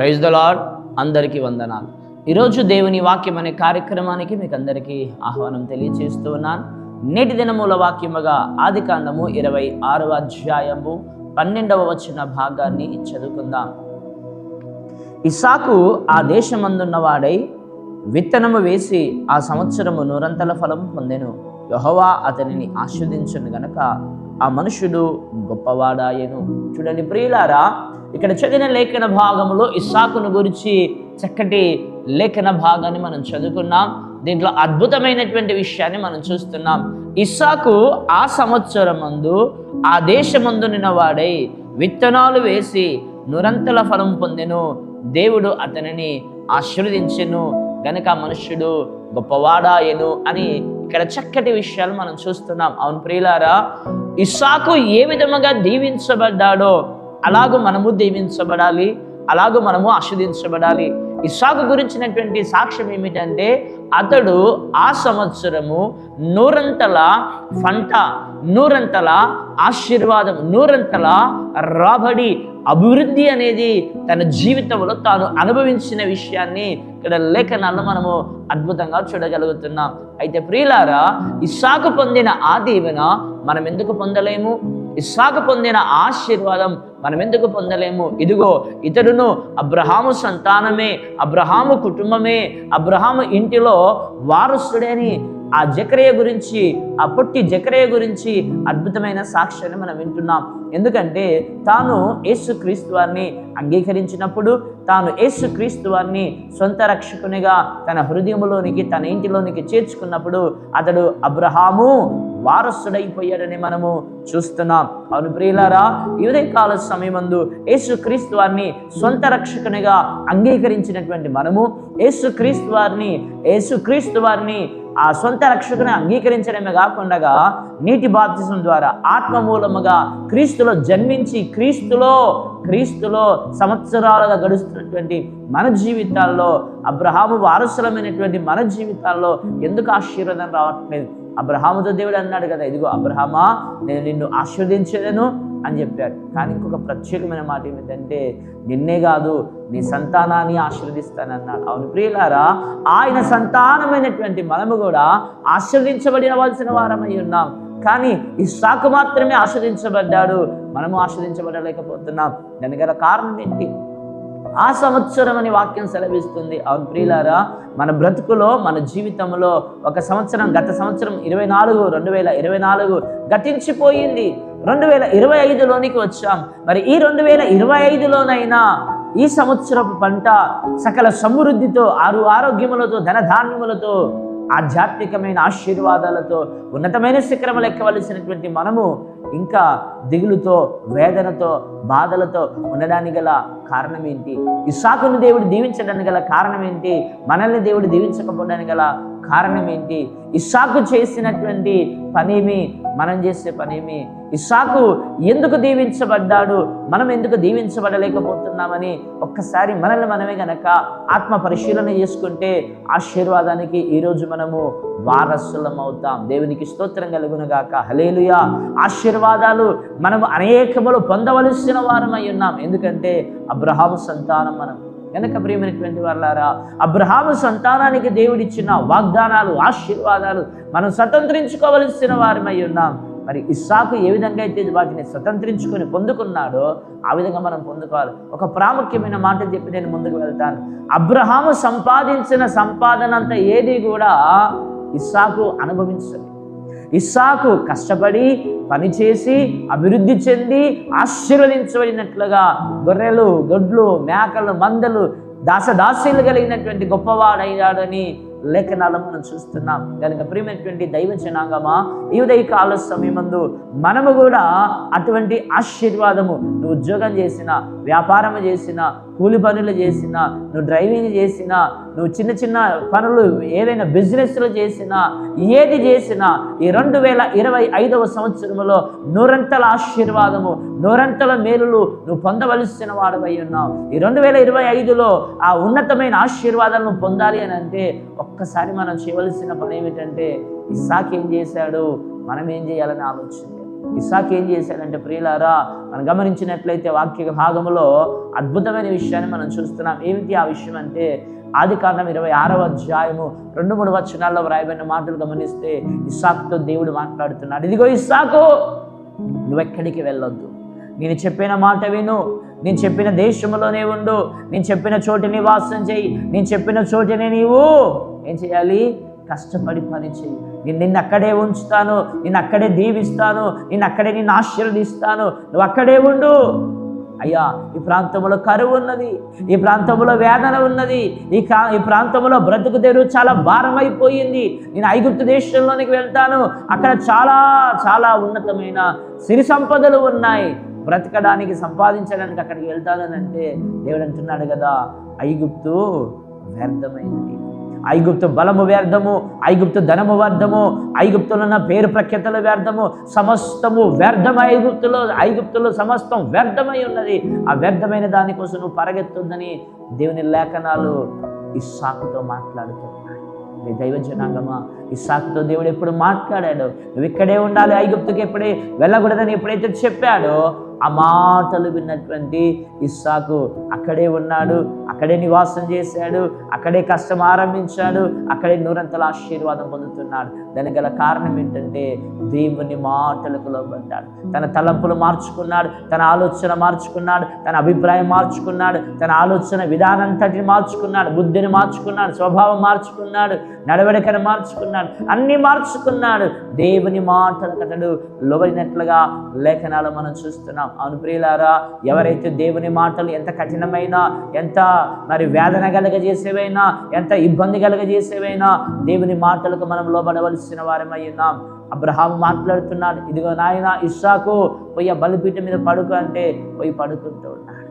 Praise the lord అందరికీ వందనాలు. ఈరోజు దేవుని వాక్యం అనే కార్యక్రమానికి మీకు అందరికీ ఆహ్వానం తెలియజేస్తూ ఉన్నాను. నేటి దినమూల వాక్యముగా ఆది కాండము ఇరవై ఆరవ అధ్యాయము పన్నెండవ వచ్చిన భాగాన్ని చదువుకుందాం. ఇసాకు ఆ దేశమందున్నవాడై విత్తనము వేసి ఆ సంవత్సరము నూరంతల ఫలం పొందెను. యహోవా అతనిని ఆస్వాదించను గనక ఆ మనుషుడు గొప్పవాడాయను. చూడండి ప్రియులారా ఇక్కడ చదివిన లేఖన భాగంలో ఇస్సాకును గురించి చక్కటి లేఖన భాగాన్ని మనం చదువుకున్నాం. దీంట్లో అద్భుతమైనటువంటి విషయాన్ని మనం చూస్తున్నాం. ఇస్సాకు ఆ సంవత్సరం మందు ఆ దేశమందు నిన్నవాడై విత్తనాలు వేసి నురంతల ఫలం పొందెను. దేవుడు అతనిని ఆశీర్వదించెను. గనక మనుష్యుడు గొప్పవాడాయను అని ఇక్కడ చక్కటి విషయాలు మనం చూస్తున్నాం. అవును ప్రియులారా ఇస్సాకు ఏ విధముగా దీవించబడ్డాడో అలాగూ మనము దీవించబడాలి అలాగూ మనము ఆస్వాదించబడాలి ఇసాకు గురించినటువంటి సాక్ష్యం ఏమిటంటే అతడు ఆ సంవత్సరము నూరంతల పంట నూరంతల ఆశీర్వాదం నూరంతల రాబడి అభివృద్ధి అనేది తన జీవితంలో తాను అనుభవించిన విషయాన్ని ఇక్కడ లేఖనాల్లో మనము అద్భుతంగా చూడగలుగుతున్నాం. అయితే ప్రియులారా ఇస్సాకు పొందిన ఆ దీవెన మనం ఎందుకు పొందలేము? ఇస్సాకు పొందిన ఆశీర్వాదం మనం ఎందుకు పొందలేము? ఇదిగో ఇతడును అబ్రహాము సంతానమే అబ్రహాము కుటుంబమే అబ్రహాము ఇంటిలో వారసుడని ఆ జకరయ్య గురించి ఆ పొట్టి జకరయ్య గురించి అద్భుతమైన సాక్ష్యాన్ని మనం వింటున్నాం. ఎందుకంటే తాను యేసుక్రీస్తు వారిని అంగీకరించినప్పుడు తాను యేసుక్రీస్తు వారిని సొంత రక్షకునిగా తన హృదయంలోనికి తన ఇంటిలోనికి చేర్చుకున్నప్పుడు అతడు అబ్రహాము వారసుడైపోయాడని మనము చూస్తున్నాం. అవును ప్రియులారా ఇదే కాల సమయమందు యేసుక్రీస్తు వారిని సొంత రక్షకునిగా అంగీకరించినటువంటి మనము యేసుక్రీస్తు వారిని యేసుక్రీస్తు వారిని ఆ సొంత రక్షకుని అంగీకరించడమే కాకుండా నీటి బాప్తిజం ద్వారా ఆత్మ మూలముగా క్రీస్తులో జన్మించి క్రీస్తులో క్రీస్తులో సంవత్సరాలుగా గడుస్తున్నటువంటి మన జీవితాల్లో అబ్రహాము వారసులమైనటువంటి మన జీవితాల్లో ఎందుకు ఆశీర్వాదం రావట్లేదు? అబ్రహాముతో దేవుడు అన్నాడు కదా ఇదిగో అబ్రహామా నేను నిన్ను ఆశీర్వదించలేను అని చెప్పాడు. కానీ ఇంకొక ప్రత్యేకమైన మాట ఏమిటంటే నిన్నే కాదు నీ సంతానాన్ని ఆశీర్వదిస్తానన్నాడు. అవును ప్రియులారా ఆయన సంతానమైనటువంటి మనము కూడా ఆశీర్వదించబడినవలసిన వారమై ఉన్నాం. కానీ ఈ సాకు మాత్రమే ఆస్వాదించబడ్డాడు మనము ఆస్వాదించబడలేకపోతున్నాం దాని గల కారణం ఏంటి? ఆ సంవత్సరం అని వాక్యం సెలవిస్తుంది. అవును ప్రియులారా మన బ్రతుకులో మన జీవితంలో ఒక సంవత్సరం గత సంవత్సరం ఇరవై నాలుగు రెండు వేల ఇరవై నాలుగు గతించిపోయింది. రెండు వేల ఇరవై ఐదులోనికి వచ్చాం. మరి ఈ రెండు వేల ఇరవై ఐదులోనైనా ఈ సంవత్సరపు పంట సకల సమృద్ధితో ఆరు ఆరోగ్యములతో ధనధాన్యములతో ఆధ్యాత్మికమైన ఆశీర్వాదాలతో ఉన్నతమైన శిఖరములు ఎక్కవలసినటువంటి మనము ఇంకా దిగులుతో వేదనతో బాధలతో ఉండడానికి గల కారణం ఏంటి? ఇసాకుని దేవుడు దీవించడానికి గల కారణం ఏంటి? మనల్ని దేవుడు దీవించకపోవడానికి గల కారణం ఏంటి ఇస్సాకు చేసినటువంటి పనేమి? మనం చేసే పనేమి? ఇస్సాకు ఎందుకు దీవించబడ్డాడు? మనం ఎందుకు దీవించబడలేకపోతున్నామని ఒక్కసారి మనల్ని మనమే గనక ఆత్మ పరిశీలన చేసుకుంటే ఆశీర్వాదానికి ఈరోజు మనము వారసులం అవుతాం దేవునికి స్తోత్రం కలుగునగాక. హలేలుయా ఆశీర్వాదాలు మనము అనేకములు పొందవలసిన వారమై ఉన్నాం. ఎందుకంటే అబ్రహాము సంతానం మనం. వెనక ప్రియమైనటువంటి వాళ్ళారా అబ్రహాము సంతానానికి దేవుడిచ్చిన వాగ్దానాలు ఆశీర్వాదాలు మనం స్వతంత్రించుకోవలసిన వారమై ఉన్నాం. మరి ఇస్సాకు ఏ విధంగా అయితే వాటిని స్వతంత్రించుకొని పొందుకున్నాడో ఆ విధంగా మనం పొందుకోవాలి. ఒక ప్రాముఖ్యమైన మాట చెప్పి నేను ముందుకు వెళ్తాను. అబ్రహాము సంపాదించిన సంపాదన అంతా ఏది కూడా ఇస్సాకు అనుభవించలేదు. ఇస్సాకు కష్టపడి పనిచేసి అభివృద్ధి చెంది ఆశీర్వదించబడినట్లుగా గొర్రెలు గొడ్లు మేకలు మందలు దాసదాసీలు కలిగినటువంటి గొప్పవాడయ్యాడని లేఖనాలు మనం చూస్తున్నాం. కనుక ప్రియమైనటువంటి దైవ జనాంగమా ఈ ఉదయ కాల సమయమందు మనము కూడా అటువంటి ఆశీర్వాదము నువ్వు ఉద్యోగం చేసిన వ్యాపారం చేసిన కూలి పనులు చేసినా నువ్వు డ్రైవింగ్ చేసినా నువ్వు చిన్న చిన్న పనులు ఏదైనా బిజినెస్లు చేసినా ఏది చేసినా ఈ రెండు వేల ఇరవై ఐదవ సంవత్సరంలో నూరంతల ఆశీర్వాదము నూరంతల మేలులు నువ్వు పొందవలసిన వాడవై ఉన్నావు. ఈ రెండు వేల ఇరవై ఐదులో ఆ ఉన్నతమైన ఆశీర్వాదాలను పొందాలి అని అంటే ఒక్కసారి మనం చేయవలసిన పని ఏమిటంటే ఇస్సాక్ ఏం చేశాడు? మనం ఏం చేయాలని ఆలోచన ఇసాక్ ఏం చేశాడంటే ప్రియులారా మనం గమనించినట్లయితే వాక్య భాగంలో అద్భుతమైన విషయాన్ని మనం చూస్తున్నాం. ఏమిటి ఆ విషయం అంటే ఆది కాండం ఇరవై ఆరవ అధ్యాయము రెండు మూడు వచనాల్లో వ్రాయబడిన మాటలు గమనిస్తే ఇస్సాకుతో దేవుడు మాట్లాడుతున్నాడు. ఇదిగో ఇస్సాకు నువ్వెక్కడికి వెళ్ళొద్దు. నేను చెప్పిన మాట విను. నేను చెప్పిన దేశంలోనే ఉండు. నేను చెప్పిన చోటు నివాసం చేయి. నేను చెప్పిన చోటునే నీవు ఏం చేయాలి? కష్టపడి పని చేయి. నిన్ను అక్కడే ఉంచుతాను నేను అక్కడే దీవిస్తాను నేను అక్కడే నిన్ను ఆశీర్వదిస్తాను. నువ్వు అక్కడే ఉండు. అయ్యా ఈ ప్రాంతంలో కరువు ఉన్నది ఈ ప్రాంతంలో వేదన ఉన్నది ఈ కా ఈ ప్రాంతంలో బ్రతుకు తెరువు చాలా భారమైపోయింది. నేను ఐగుప్తు దేశంలోనికి వెళ్తాను. అక్కడ చాలా చాలా ఉన్నతమైన సిరి సంపదలు ఉన్నాయి. బ్రతకడానికి సంపాదించడానికి అక్కడికి వెళ్తానని అంటే దేవుడు అంటున్నాడు కదా ఐగుప్తు వ్యర్థమైనది. ఐగుప్తు బలము వ్యర్థము ఐగుప్తు ధనము వ్యర్థము ఐగుప్తులన్న పేరు ప్రఖ్యాతలు వ్యర్థము సమస్తము వ్యర్థం ఐగుప్తులో ఐగుప్తులో సమస్తం వ్యర్థమై ఉన్నది. ఆ వ్యర్థమైన దానికోసం నువ్వు పరగెత్తుందని దేవుని లేఖనాలు ఇస్సాకుతో మాట్లాడుతున్నాయి. నీ దైవ జనాంగమా ఇస్సాకుతో దేవుడు ఎప్పుడు మాట్లాడాడు? నువ్వు ఇక్కడే ఉండాలి ఐగుప్తుకి ఎప్పుడే వెళ్ళకూడదని ఎప్పుడైతే చెప్పాడో ఆ మాటలు విన్నటువంటి ఇస్సాకు అక్కడే ఉన్నాడు అక్కడే నివాసం చేశాడు అక్కడే కష్టం ఆరంభించాడు అక్కడే నూరంతల ఆశీర్వాదం పొందుతున్నాడు. దానికి గల కారణం ఏంటంటే దేవుని మాటలకు లోబడ్డాడు తన తలంపులు మార్చుకున్నాడు తన ఆలోచన మార్చుకున్నాడు తన అభిప్రాయం మార్చుకున్నాడు తన ఆలోచన విధానంతటిని మార్చుకున్నాడు బుద్ధిని మార్చుకున్నాడు స్వభావం మార్చుకున్నాడు నడవడికను మార్చుకున్నాడు అన్నీ మార్చుకున్నాడు. దేవుని మాటలకు అతడు లోబడినట్లుగా లేఖనాలు మనం చూస్తున్నాం. అవును ప్రియులారా ఎవరైతే దేవుని మాటలు ఎంత కఠినమైన ఎంత మరి వేదన కలగజేసేవైనా ఎంత ఇబ్బంది కలగజేసేవైనా దేవుని మాటలకు మనం లోబడవలసిన వారమై ఉన్నాం. అబ్రహాం మాట్లాడుతున్నాడు ఇదిగో నాయన ఇస్సాకు పోయి బలిపీఠం మీద పడుకు అంటే పోయి పడుకుంటూ ఉన్నాడు.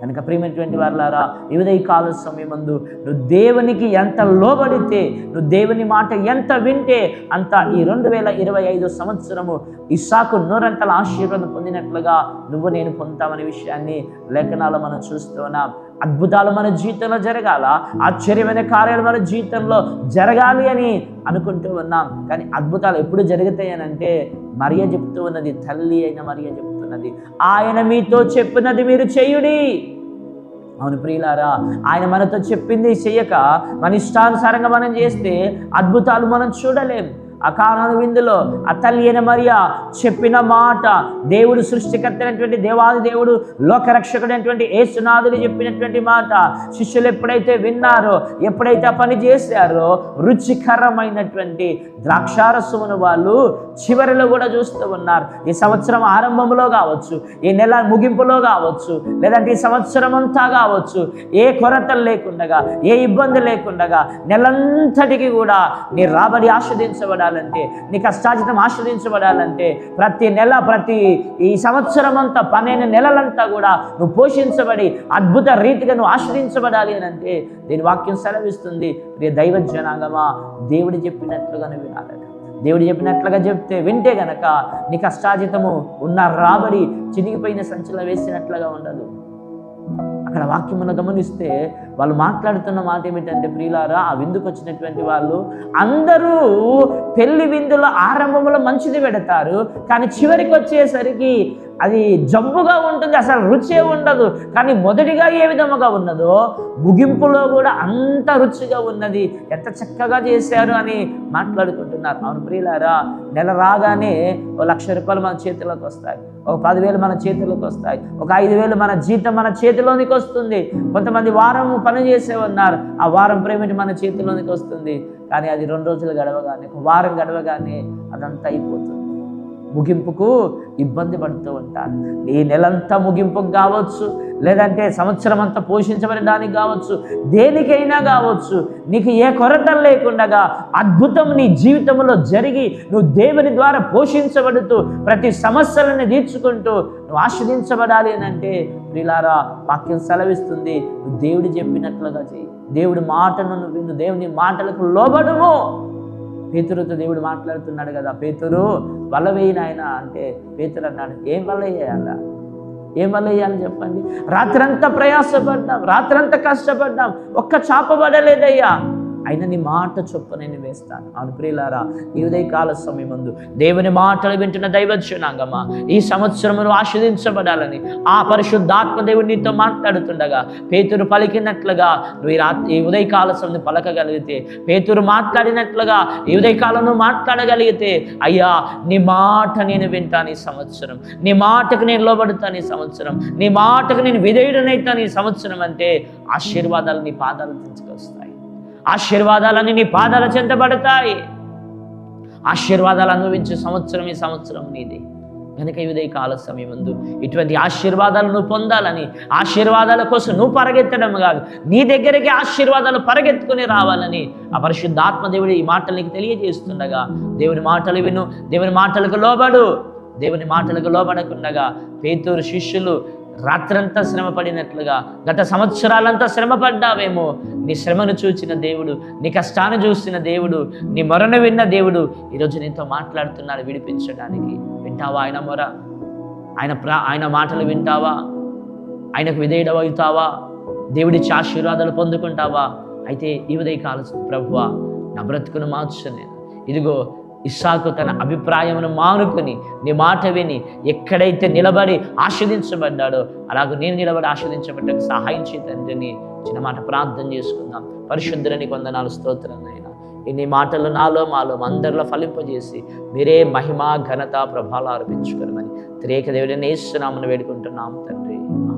కనుక ప్రియమైనటువంటి వారులారా వివిధ ఈ కాల సమయమందు నువ్వు దేవునికి ఎంత లోబడితే నువ్వు దేవుని మాట ఎంత వింటే అంత ఈ రెండు వేల ఇరవై ఐదు సంవత్సరము ఇస్సాకు నూరంతల ఆశీర్వాదం పొందినట్లుగా నువ్వు నేను పొందుతామనే విషయాన్ని లేఖనాలు మనం చూస్తున్నాం అద్భుతాలు మన జీవితంలో జరగాల ఆశ్చర్యమైన కార్యాలు మన జీవితంలో జరగాలి అని అనుకుంటూ ఉన్నాం. కానీ అద్భుతాలు ఎప్పుడు జరుగుతాయి అని అంటే మరియ చెప్తూ ఉన్నది తల్లి అయిన మరియ చెప్తున్నది. ఆయన మీతో చెప్పినది మీరు చేయుడి. అవును ప్రియులారా ఆయన మనతో చెప్పింది చెయ్యక మన ఇష్టానుసారంగా మనం చేస్తే అద్భుతాలు మనం చూడలేం. అకారణ విందులో అతల్యన మరియ మరియా చెప్పిన మాట దేవుడు సృష్టికర్త అయినటువంటి దేవాది దేవుడు లోకరక్షకుడైనటువంటి ఏసునాథుడు చెప్పినటువంటి మాట. శిష్యులు ఎప్పుడైతే విన్నారో ఎప్పుడైతే పని చేశారో రుచికరమైనటువంటి ద్రాక్షారసమును వాళ్ళు చివరిలో కూడా చూస్తూ ఉన్నారు. ఈ సంవత్సరం ఆరంభంలో కావచ్చు ఈ నెల ముగింపులో కావచ్చు లేదంటే ఈ సంవత్సరం అంతా కావచ్చు ఏ కొరతలు లేకుండగా ఏ ఇబ్బంది లేకుండగా నెలంతటికి కూడా నీ రాబడి ఆస్వాదించబడాలంటే నీ కష్టాజితం ఆశ్రయించబడాలంటే ప్రతి నెల ప్రతి ఈ సంవత్సరం అంతా పన్నెండు నెలలంతా కూడా నువ్వు పోషించబడి అద్భుత రీతిగా నువ్వు ఆశ్రయించబడాలి అని అంటే దీని వాక్యం సెలవిస్తుంది. ప్రియ దైవ జనాంగమా దేవుడు చెప్పినట్లుగా నువ్వు వినాలట. దేవుడు చెప్పినట్లుగా చెప్తే వింటే గనక నీ కష్టాజితము ఉన్న రాబడి చినిగిపోయిన సంచలన వేసినట్లుగా ఉండదు. అక్కడ వాక్యమును గమనిస్తే వాళ్ళు మాట్లాడుతున్న మాట ఏమిటంటే ప్రియులారా ఆ విందుకు వచ్చినటువంటి వాళ్ళు అందరూ పెళ్ళి విందుల ఆరంభంలో మంచిది పెడతారు కానీ చివరికి వచ్చేసరికి అది జబ్బుగా ఉంటుంది అసలు రుచే ఉండదు. కానీ మొదటిగా ఏ విధముగా ఉన్నదో ముగింపులో కూడా అంత రుచిగా ఉన్నది. ఎంత చక్కగా చేశారు అని మాట్లాడుకుంటున్నారు. అవును ప్రియులారా నెల రాగానే ఓ లక్ష రూపాయలు మన చేతిలోకి వస్తాయి. ఒక పదివేలు మన చేతిలోకి వస్తాయి. ఒక ఐదు వేలు మన జీతం మన చేతిలోనికి వస్తుంది. కొంతమంది వారం పని చేసే ఉన్నారు ఆ వారం పేమెంట్ మన చేతిలోనికి వస్తుంది. కానీ అది రెండు రోజులు గడవగానే ఒక వారం గడవగానే అదంతా అయిపోతుంది. ముగింపుకు ఇబ్బంది పడుతూ ఉంటారు. ఈ నెలంతా ముగింపుకు కావచ్చు లేదంటే సంవత్సరం అంతా పోషించబడడానికి కావచ్చు దేనికైనా కావచ్చు నీకు ఏ కొరత లేకుండా అద్భుతం నీ జీవితంలో జరిగి నువ్వు దేవుని ద్వారా పోషించబడుతూ ప్రతి సమస్యలను తీర్చుకుంటూ నువ్వు ఆస్వాదించబడాలి అని అంటే ప్రిలారా వాక్యం సెలవిస్తుంది నువ్వు దేవుడు చెప్పినట్లుగా చేయి. దేవుడి మాటను నువ్వు విను దేవుని మాటలకు లోబడుము. పేతురుతో దేవుడు మాట్లాడుతున్నాడు కదా పేతురు వల వేయినాయన అంటే పేతురు అన్నాడు. ఏం వల్ల వేయాలా ఏం వల్ల వేయాలి చెప్పండి? రాత్రంతా ప్రయాసపడ్డాం రాత్రంతా కష్టపడ్డాం ఒక్క చాప పడలేదయ్యా. ఆయన నీ మాట చొప్పున నేను వేస్తాను. అవును ప్రియులారా ఈ ఉదయకాల సమయం ముందు దేవుని మాటలు వింటున్న దైవజనాంగమా ఈ సంవత్సరమును ఆస్వాదించబడాలని ఆ పరిశుద్ధాత్మ దేవుడు నీతో మాట్లాడుతుండగా పేతురు పలికినట్లుగా నువ్వు ఈ రాత్రి ఈ ఉదయకాల సమయం పలకగలిగితే పేతురు మాట్లాడినట్లుగా ఈ ఉదయకాలను మాట్లాడగలిగితే అయ్యా నీ మాట నేను వింటాను ఈ సంవత్సరం. నీ మాటకు నేను లోబడతాను ఈ సంవత్సరం. నీ మాటకు నేను విధేయుడనైతాను ఈ సంవత్సరం అంటే ఆశీర్వాదాలు నీ పాదాలు తీసుకొస్తాయి ఆశీర్వాదాలన్నీ నీ పాదాల చెంతబడతాయి ఆశీర్వాదాలు అనుభవించే సంవత్సరం ఈ సంవత్సరం నీది. కనుక ఇదే ఉదయ కాల సమయమందు ముందు ఇటువంటి ఆశీర్వాదాలు నువ్వు పొందాలని ఆశీర్వాదాల కోసం నువ్వు పరగెత్తడం కాదు నీ దగ్గరికి ఆశీర్వాదాలు పరగెత్తుకుని రావాలని ఆ పరిశుద్ధాత్మ దేవుడు ఈ మాటలు నీకు తెలియజేస్తుండగా దేవుని మాటలు విను దేవుని మాటలకు లోబడు దేవుని మాటలకు లోబడకుండగా పేతూరు శిష్యులు రాత్రంతా శ్రమ పడినట్లుగా గత సంవత్సరాలంతా శ్రమ పడ్డావేమో నీ శ్రమను చూచిన దేవుడు నీ కష్టాన్ని చూసిన దేవుడు నీ మొరను విన్న దేవుడు ఈరోజు నీతో మాట్లాడుతున్నాడు విడిపించడానికి. వింటావా ఆయన మొర? ఆయన ప్రా ఆయన మాటలు వింటావా? ఆయనకు విధేయుడవుతావా దేవుడిచ్చి ఆశీర్వాదాలు పొందుకుంటావా? అయితే ఈ ఉదయ కాల ప్రభువా నా బ్రతుకును మార్చు నేను. ఇదిగో ఇస్సాకు తన అభిప్రాయమును మానుకొని నీ మాట విని ఎక్కడైతే నిలబడి ఆస్వాదించబడ్డాడో అలాగే నేను నిలబడి ఆస్వాదించబడ్డానికి సహాయం చే తండ్రిని చిన్న మాట ప్రార్థన చేసుకుందాం. పరిశుద్ధులని కొందనాలు స్తోత్రం అయినా ఇన్ని మాటలు నాలో మాలో అందరిలో ఫలింపజేసి మీరే మహిమ ఘనత ప్రభావాలు ఆరోపించుకోమని త్రేక దేవుడిని వేస్తున్నామని వేడుకుంటున్నాం తండ్రి.